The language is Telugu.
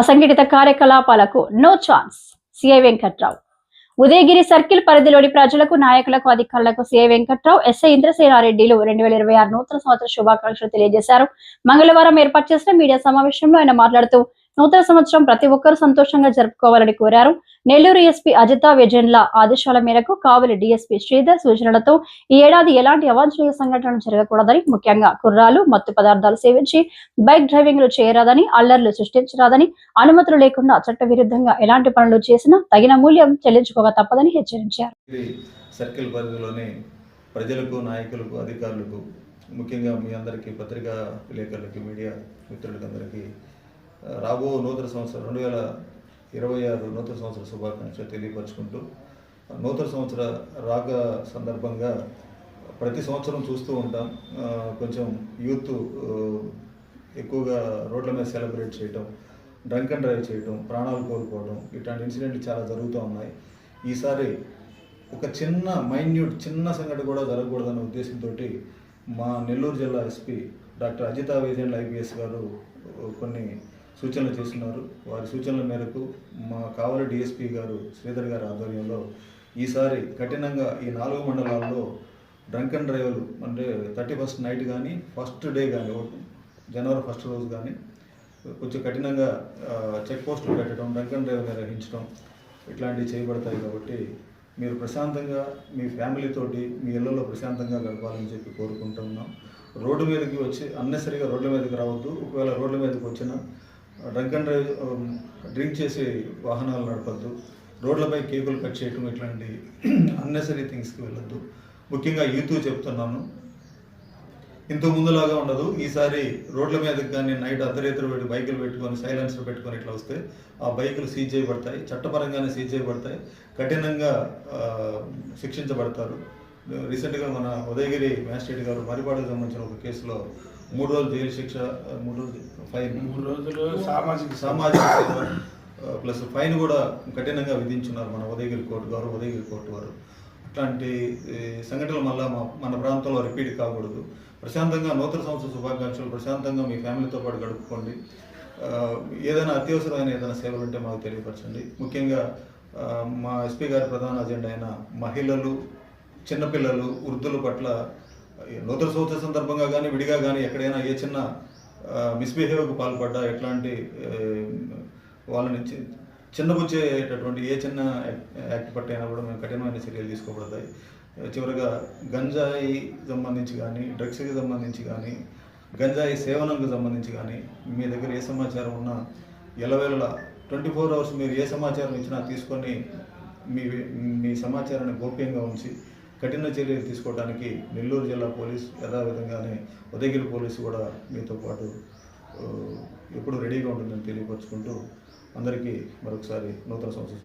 అసంఘటిత కార్యకలాపాలకు no chance CI Venkatrao Udayagiri circle పరిధిలోని ప్రజలకు నాయకులకు అధికారులకు సిఐ వెంకట్రావు ఎస్ఐ ఇంద్రసేనారెడ్డిలు రెండు వేల ఇరవై ఆరు నూతన సంవత్సర శుభాకాంక్షలు తెలియజేశారు. మంగళవారం ఏర్పాటు చేసిన మీడియా సమావేశంలో ఆయన మాట్లాడుతూ నూతన సంవత్సరం ప్రతి ఒక్కరూ సంతోషంగా జరుపుకోవాలని కోరారు. నెల్లూరు ఎస్పీ అజిత విజయన్ల ఆదేశాల మేరకు కావలి డీఎస్పీ శ్రీధర్ సూచనలతో ఈ ఏడాది ఎలాంటి అవాంఛనీయ సంఘటనలు జరగకూడదని ముఖ్యంగా కుర్రాలు మత్తు పదార్థాలు సేవించి బైక్ డ్రైవింగ్లు చేయరాదని అల్లర్లు సృష్టించరాదని అనుమతులు లేకుండా చట్టవిరుద్ధంగా ఎలాంటి పనులు చేసినా తగిన మూల్యం చెల్లించుకోక తప్పదని హెచ్చరించారు. సర్కిల్ పరిధిలోని ప్రజలకు నాయకులకు అధికారులకు ముఖ్యంగా మీ అందరికీ పత్రికా విలేకరులకి మీడియా మిత్రులకి అందరికీ రాబో నూతన సంవత్సరం రెండు వేల ఇరవై ఆరు నూతన సంవత్సర శుభాకాంక్షలు తెలియపరుచుకుంటూ నూతన సంవత్సర రాక సందర్భంగా ప్రతి సంవత్సరం చూస్తూ ఉంటాం. కొంచెం యూత్ ఎక్కువగా రోడ్ల మీద సెలబ్రేట్ చేయటం డ్రంక్ అండ్ డ్రైవ్ చేయటం ప్రాణాలు కోల్పోవడం ఇట్లాంటి ఇన్సిడెంట్లు చాలా జరుగుతూ ఉన్నాయి. ఈసారి ఒక చిన్న మైన్యూట్ చిన్న సంఘటన కూడా జరగకూడదన్న ఉద్దేశంతో మా నెల్లూరు జిల్లా SP doctor Ajitha Vejendla IPS గారు కొన్ని సూచనలు చేస్తున్నారు. వారి సూచనల మేరకు మా కావలి డిఎస్పీ గారు శ్రీధర్ గారి ఆధ్వర్యంలో ఈసారి కఠినంగా ఈ నాలుగు మండలాల్లో డ్రంక్ అండ్ డ్రైవర్లు అంటే థర్టీ ఫస్ట్ నైట్ కానీ ఫస్ట్ డే కానీ జనవరి ఫస్ట్ రోజు కానీ కొంచెం కఠినంగా చెక్ పోస్టులు పెట్టడం డ్రంక్ అండ్ నిర్వహించడం ఇట్లాంటివి చేయబడతాయి కాబట్టి మీరు ప్రశాంతంగా మీ ఫ్యామిలీతోటి మీ ఇళ్ళలో ప్రశాంతంగా గడపాలని చెప్పి కోరుకుంటున్నాం. రోడ్డు మీదకి వచ్చి అన్నెసరిగా రోడ్ల మీదకి రావద్దు. ఒకవేళ రోడ్ల మీదకి వచ్చినా డ్రంక్ అండ్ డ్రైవ్ డ్రింక్ చేసి వాహనాలు నడపద్దు. రోడ్లపై కేకులు కట్ చేయటం ఇట్లాంటి అన్నెసరీ థింగ్స్కి వెళ్ళొద్దు. ముఖ్యంగా యూత్ చెప్తున్నాను. ఇంతకు ముందులాగా ఉండదు. ఈసారి రోడ్ల మీదకి కానీ నైట్ అర్ధరేతులు పెట్టి బైకులు పెట్టుకొని సైలెన్సర్ పెట్టుకొని ఇట్లా వస్తే ఆ బైకులు సీజ్ చేయబడతాయి. చట్టపరంగానే సీజ్ చేయబడతాయి. కఠినంగా శిక్షించబడతారు. రీసెంట్గా మన ఉదయగిరి మ్యాజిస్ట్రేట్ గారు మరిపాడుకు సంబంధించిన ఒక కేసులో మూడు రోజులు జైలు శిక్ష మూడు రోజులు ఫైన్. మూడు రోజులు సామాజిక సామాజిక ప్లస్ ఫైన్ కూడా కఠినంగా విధించున్నారు మన ఉదయగిరి కోర్టు గారు ఉదయగిరి కోర్టు వారు. అట్లాంటి సంఘటనలు మళ్ళా మా- మన ప్రాంతంలో రిపీట్ కాకూడదు. ప్రశాంతంగా నూతన సంవత్సర శుభాకాంక్షలు. ప్రశాంతంగా మీ ఫ్యామిలీతో పాటు గడుపుకోండి. ఏదైనా అత్యవసరమైన ఏదైనా సేవలు ఉంటే మాకు తెలియపరచండి. ముఖ్యంగా మా ఎస్పీ గారి ప్రధాన అజెండా అయిన మహిళలు చిన్నపిల్లలు వృద్ధుల పట్ల నూతన సంవత్సర సందర్భంగా కానీ విడిగా కానీ ఎక్కడైనా ఏ చిన్న మిస్బిహేవ్కు పాల్పడ్డా ఎట్లాంటి వాళ్ళని చిన్నబుచ్చేటటువంటి ఏ చిన్న యాక్ట్ యాక్ట్ పట్టైనా కూడా మేము కఠినమైన చర్యలు తీసుకోబడతాయి. చివరిగా గంజాయి సంబంధించి కానీ డ్రగ్స్కి సంబంధించి కానీ గంజాయి సేవనంకు సంబంధించి కానీ మీ దగ్గర ఏ సమాచారం ఉన్నా ఎలవేళ ట్వంటీ ఫోర్ అవర్స్ మీరు ఏ సమాచారం ఇచ్చినా తీసుకొని మీ మీ సమాచారాన్ని గోప్యంగా ఉంచి కఠిన చర్యలు తీసుకోవడానికి నెల్లూరు జిల్లా పోలీస్ యథావిధంగానే ఉదయగిరి పోలీసు కూడా మీతో పాటు ఎప్పుడు రెడీగా ఉంటుందని తెలియపరుచుకుంటూ అందరికీ మరొకసారి నూతన సంవత్సరం